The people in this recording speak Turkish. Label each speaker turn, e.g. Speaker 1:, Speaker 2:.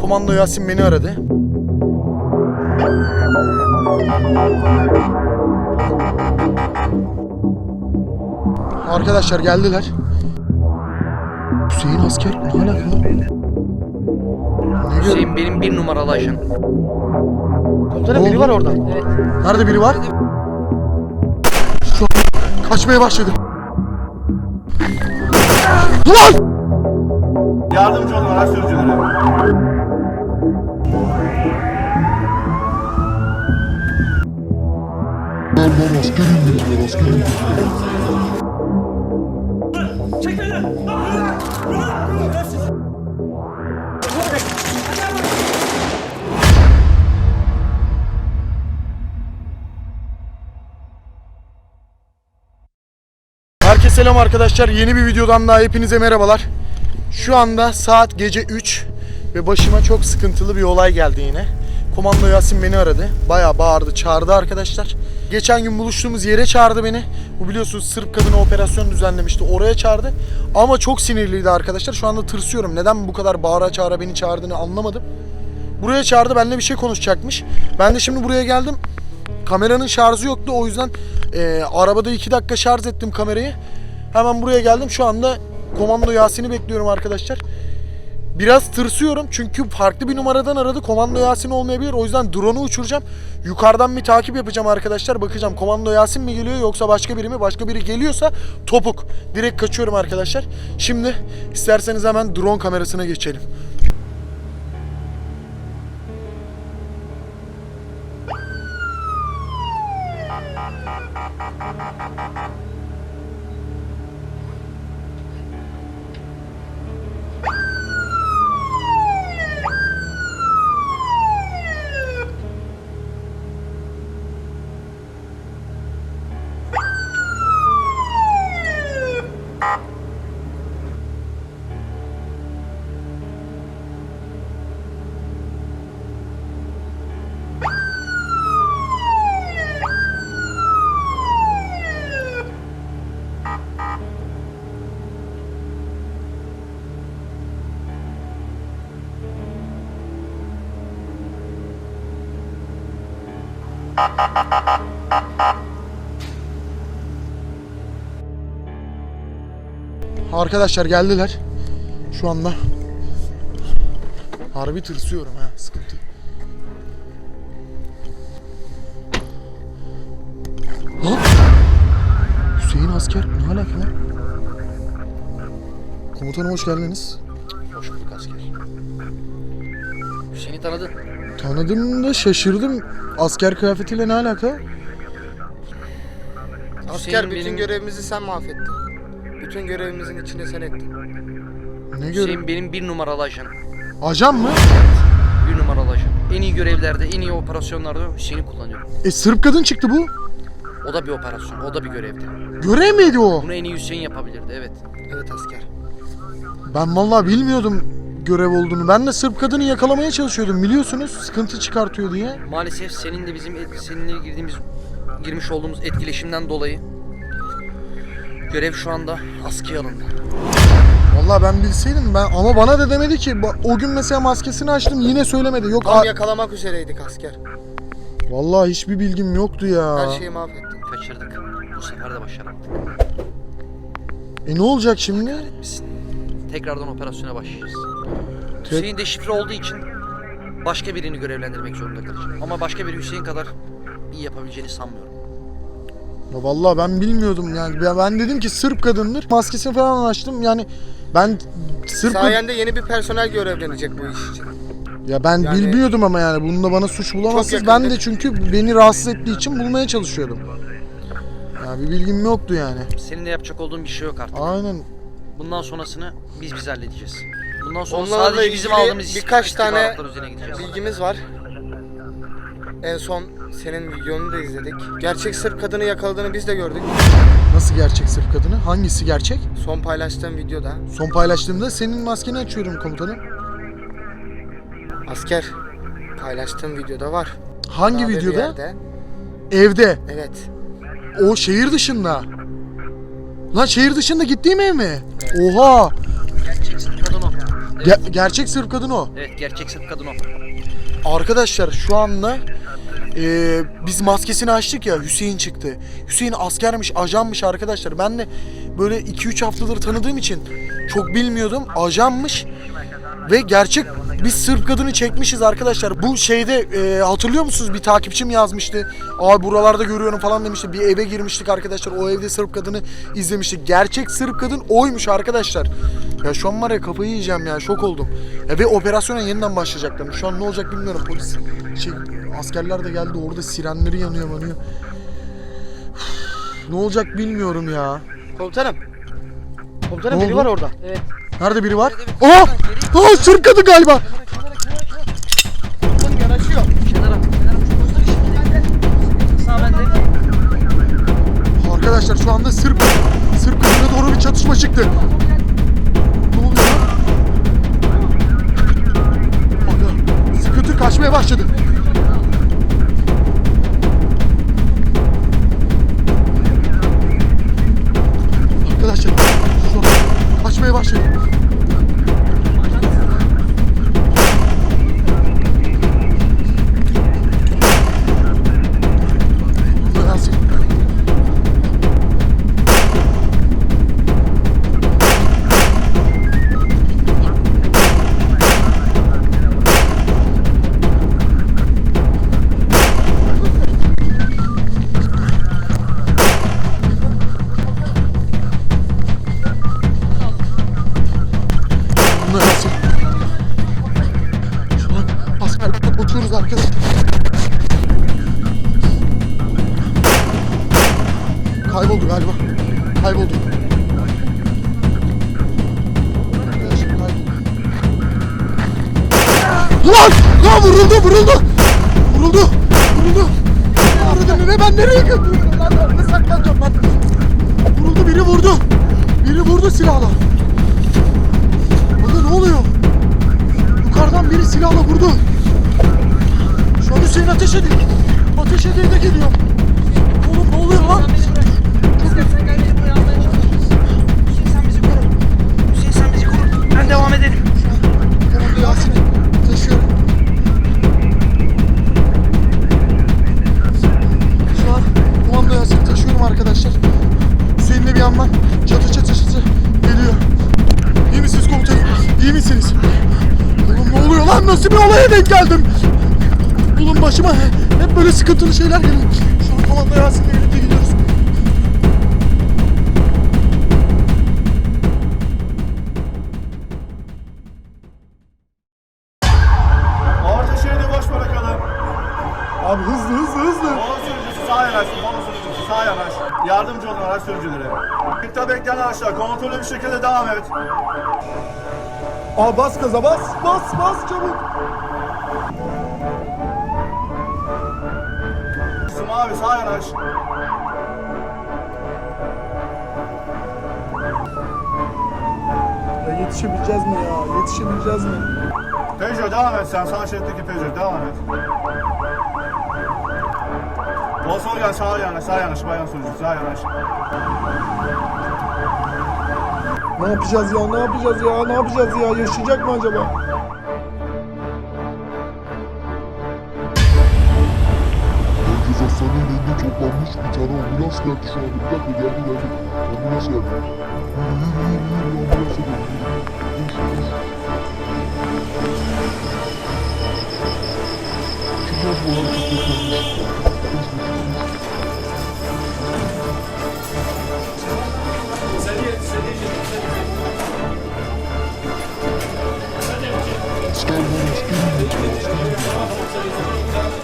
Speaker 1: Komando Yasin beni aradı. Arkadaşlar geldiler. Hüseyin asker ne alaka?
Speaker 2: Hüseyin benim bir numaralı ajan.
Speaker 1: Komutanım biri var orada.
Speaker 2: Evet.
Speaker 1: Nerede biri var? Şu an kaçmaya başladı. Ulan!
Speaker 3: Yardımcı olun araç sürücülere.
Speaker 1: Herkese selam arkadaşlar. Yeni bir videodan daha hepinize merhabalar. Şu anda saat gece 3 ve başıma çok sıkıntılı bir olay geldi yine. Komando Yasin beni aradı. Bayağı bağırdı, çağırdı arkadaşlar. Geçen gün buluştuğumuz yere çağırdı beni. Bu biliyorsunuz Sırp kadını operasyon düzenlemişti. Oraya çağırdı. Ama çok sinirliydi arkadaşlar. Şu anda tırsıyorum. Neden bu kadar bağıra çağıra beni çağırdığını anlamadım. Buraya çağırdı. Benimle bir şey konuşacakmış. Ben de şimdi buraya geldim. Kameranın şarjı yoktu. O yüzden e, arabada 2 dakika şarj ettim kamerayı. Hemen buraya geldim. Şu anda Komando Yasin'i bekliyorum arkadaşlar. Biraz tırsıyorum çünkü farklı bir numaradan aradı. Komando Yasin olmayabilir. O yüzden drone'u uçuracağım. Yukarıdan bir takip yapacağım arkadaşlar. Bakacağım Komando Yasin mi geliyor yoksa başka biri mi? Başka biri geliyorsa topuk. Direkt kaçıyorum arkadaşlar. Şimdi isterseniz hemen drone kamerasına geçelim. Arkadaşlar geldiler. Şu anda harbi tırsıyorum ha sıkıntı. Lan! Hüseyin asker ne alaka lan? Komutanım hoş geldiniz.
Speaker 2: Hoş bulduk asker. Hüseyin'i tanıdın.
Speaker 1: Tanıdım da şaşırdım. Asker kıyafetiyle ne alaka?
Speaker 4: Asker
Speaker 2: Hüseyin
Speaker 4: bütün
Speaker 2: benim-
Speaker 4: görevimizi sen mahvettin. Bütün görevimizin içine sen ettin.
Speaker 1: Ne gör?
Speaker 2: Hüseyin benim bir numaralı ajan.
Speaker 1: Ajan mı?
Speaker 2: Bir numaralı ajan. En iyi görevlerde, en iyi operasyonlarda Hüseyin'i kullanıyorum.
Speaker 1: E Sırp kadın çıktı bu.
Speaker 2: O da bir operasyon, o da bir görevdi.
Speaker 1: Görev miydi o?
Speaker 2: Bunu en iyi Hüseyin yapabilirdi, evet.
Speaker 4: Evet asker.
Speaker 1: Ben vallahi bilmiyordum görev olduğunu. Ben de Sırp kadını yakalamaya çalışıyordum biliyorsunuz. Sıkıntı çıkartıyor diye.
Speaker 2: Maalesef seninle bizim et- seninle girdiğimiz girmiş olduğumuz etkileşimden dolayı görev şu anda askıya alındı.
Speaker 1: Vallahi ben bilseydim ben ama bana da demedi ki. Ba- O gün mesela maskesini açtım yine söylemedi. Yok
Speaker 4: Tam
Speaker 1: a-
Speaker 4: yakalamak üzereydik asker.
Speaker 1: vallahi hiçbir bilgim yoktu ya.
Speaker 4: Her şeyi mahvettin.
Speaker 2: Kaçırdık. Bu sefer de başaramadık.
Speaker 1: E ne olacak şimdi?
Speaker 2: Tekrardan operasyona başlayacağız. Hüseyin de şifre olduğu için başka birini görevlendirmek zorunda kalacağım. Ama başka biri Hüseyin kadar iyi yapabileceğini sanmıyorum.
Speaker 1: Ya vallahi ben bilmiyordum yani. Ben- dedim ki Sırp kadındır. Maskesini falan açtım. Yani ben Sırp
Speaker 4: Sayende yeni bir personel görevlenecek bu iş için.
Speaker 1: Ya ben
Speaker 4: Yani-
Speaker 1: bilmiyordum ama yani bunda bana suç bulamazsınız. Ben de çünkü beni rahatsız ettiği için bulmaya çalışıyordum. Ya bir bilgim yoktu yani.
Speaker 2: Seninle yapacak olduğum bir şey yok artık.
Speaker 1: Aynen.
Speaker 2: Bundan sonrasını biz biz halledeceğiz. Bundan sonra
Speaker 4: Onlarla
Speaker 2: sadece bizim
Speaker 4: ilgili
Speaker 2: aldığımız
Speaker 4: birkaç tane. Bilgimiz var. En son senin videonu da izledik. Gerçek Sırp kadını yakaladığını biz de gördük.
Speaker 1: Nasıl gerçek Sırp kadını? Hangisi gerçek?
Speaker 4: Son paylaştığım videoda.
Speaker 1: Son paylaştığımda senin maskeni açıyorum komutanım.
Speaker 4: Asker paylaştığım videoda var.
Speaker 1: Hangi
Speaker 4: Sağda bir
Speaker 1: videoda?
Speaker 4: yerde.
Speaker 1: Evde.
Speaker 4: Evet.
Speaker 1: O şehir dışında. Lan şehir dışında gittiğim ev mi? Oha!
Speaker 2: Gerçek Sırp.
Speaker 1: Ge- gerçek Sırp kadın o.
Speaker 2: Evet gerçek Sırp kadın o.
Speaker 1: Arkadaşlar şu anda e, biz maskesini açtık ya Hüseyin çıktı. Hüseyin askermiş, ajanmış arkadaşlar. Ben de böyle 2-3 haftadır tanıdığım için çok bilmiyordum. Ajanmış ve gerçek biz Sırp kadını çekmişiz arkadaşlar. Bu şeyde e, hatırlıyor musunuz bir takipçim yazmıştı. Abi buralarda görüyorum falan demişti. Bir eve girmiştik arkadaşlar. O evde Sırp kadını izlemiştik. Gerçek Sırp kadın oymuş arkadaşlar. Ya şu an var ya kafayı yiyeceğim ya şok oldum. Ya ve operasyona yeniden başlayacaklar. Şu an ne olacak bilmiyorum. Polis şey askerler de geldi orada sirenleri yanıyor yanıyor. ne olacak bilmiyorum ya.
Speaker 4: Komutanım. Komutanım
Speaker 1: Ne
Speaker 4: biri
Speaker 1: oldu?
Speaker 4: var orada.
Speaker 2: Evet.
Speaker 1: Nerede biri var?
Speaker 2: Evet.
Speaker 1: Aa Sırp kadın galiba.
Speaker 4: Yanaşıyor.
Speaker 2: Kenara. Kenara. Sağ bende.
Speaker 1: Arkadaşlar şu anda Sırp Sırp kadına doğru bir çatışma çıktı. Ne oluyor lan? Aga, Sıkıntı kaçmaya başladı. Arkadaşlar şu an kaçmaya başladı. Lan! Lan vuruldu vuruldu! Vuruldu! Vuruldu! Aradım ve ben nereye gidiyorum lan? Nerede saklanacağım lan? Vuruldu biri vurdu. Biri vurdu silahla. Burada ne oluyor? Yukarıdan biri silahla vurdu. Şu an Hüseyin ateş ediyor. Ateş ediyor da gidiyor. Oğlum ne oluyor lan? Olaya denk geldim? Oğlum başıma hep böyle sıkıntılı şeyler geliyor. Şu an komando Yasin'le birlikte gidiyoruz.
Speaker 3: Orta şeridi boş bırakalım.
Speaker 1: Abi hızlı hızlı hızlı.
Speaker 3: Mola sürücüsü sağa yanaşsın. Mola sürücüsü sağa yanaş. Yardımcı olun araç sürücüleri. Kırkta bekleyen araçlar. Kontrollü bir şekilde devam et.
Speaker 1: Aa bas gaza bas bas bas çabuk.
Speaker 3: Abi sağa yanaş.
Speaker 1: Ya yetişebileceğiz mi ya? Yetişebileceğiz mi?
Speaker 3: Peugeot devam et sen. Sağ şeritteki Peugeot devam et. Volkswagen sağa yanaş. Sağa yanaş. Bayan sürücüsü sağa yanaş.
Speaker 1: Ne yapacağız ya? Ne yapacağız ya? Ne yapacağız ya? Yaşayacak mı acaba?
Speaker 5: Toplanmış. Bir tane ambulans geldi şu anda. Bir dakika geldi geldi. Ambulans geldi. Yürü yürü yürü yürü ambulansa dön. Koş koş. Kimler bu arada toplanmış? Koş koş koş. Asker varmış. Gelin lütfen.